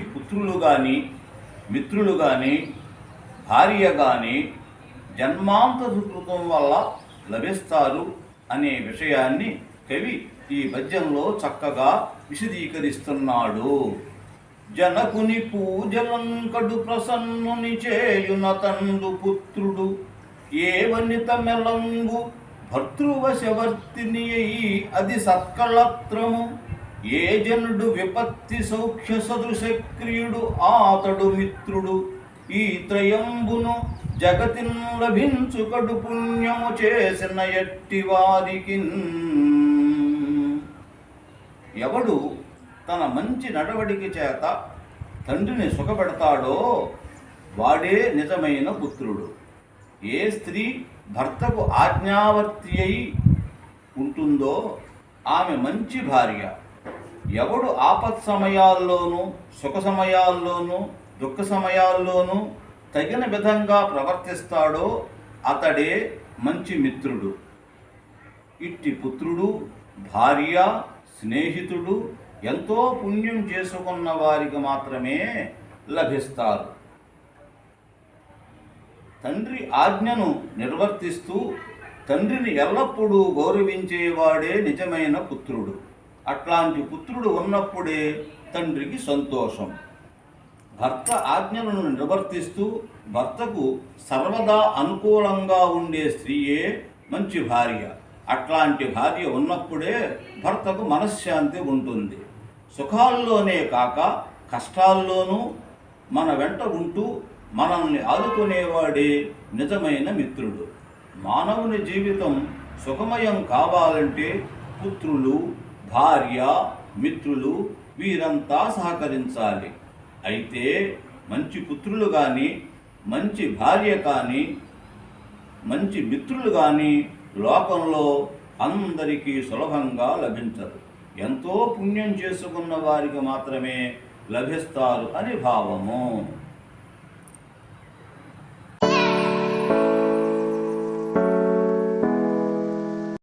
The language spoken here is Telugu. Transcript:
పుత్రులు కానీ మిత్రులు కానీ భార్య కానీ జన్మాంత సుకృతం వల్ల లభిస్తారు అనే విషయాన్ని కవి ఈ పద్యంలో చక్కగా విశదీకరిస్తున్నాడు. జనకుని పూజలంకడు ప్రసన్నుని చేయున తండు పుత్రుడు ఏ వనితమెలంగు భర్తృవశవర్తిని అయి అది సత్కళత్రము. ఏ జనుడు విపత్తి సౌఖ్య సదృశక్రియుడు ఆతడు మిత్రుడు. ఈ త్రయంబును జగతిన్ లభించుకడు పుణ్యము చేసిన ఎట్టి వారికి ఎవడు తన మంచి నడవడికి చేత తండ్రిని సుఖపెడతాడో వాడే నిజమైన పుత్రుడు. ఏ స్త్రీ భర్తకు ఆజ్ఞావర్తి అయి ఉంటుందో ఆమె మంచి భార్య. ఎవడు ఆపత్ సమయాల్లోనూ సుఖ సమయాల్లోనూ దుఃఖ సమయాల్లోనూ తగిన విధంగా ప్రవర్తిస్తాడో అతడే మంచి మిత్రుడు. ఇట్టి పుత్రుడు భార్య స్నేహితుడు ఎంతో పుణ్యం చేసుకున్న వారికి మాత్రమే లభిస్తారు. తండ్రి ఆజ్ఞను నిర్వర్తిస్తూ తండ్రిని ఎల్లప్పుడూ గౌరవించేవాడే నిజమైన పుత్రుడు. అట్లాంటి పుత్రుడు ఉన్నప్పుడే తండ్రికి సంతోషం. భర్త ఆజ్ఞలను నిర్వర్తిస్తూ భర్తకు సర్వదా అనుకూలంగా ఉండే స్త్రీయే మంచి భార్య. అట్లాంటి భార్య ఉన్నప్పుడే భర్తకు మనశ్శాంతి ఉంటుంది. సుఖాల్లోనే కాక కష్టాల్లోనూ మన వెంట ఉంటూ మనల్ని ఆదుకునేవాడే నిజమైన మిత్రుడు. మానవుని జీవితం సుఖమయం కావాలంటే పుత్రులు భార్య మిత్రులు వీరంతా సహకరించాలి. అయితే మంచి పుత్రులు కానీ మంచి భార్య కానీ మంచి మిత్రులు కానీ లోకంలో అందరికీ సులభంగా లభించరు ఎంతో పుణ్యం చేసుకున్న వారికి మాత్రమే లభిస్తారు అని భావము.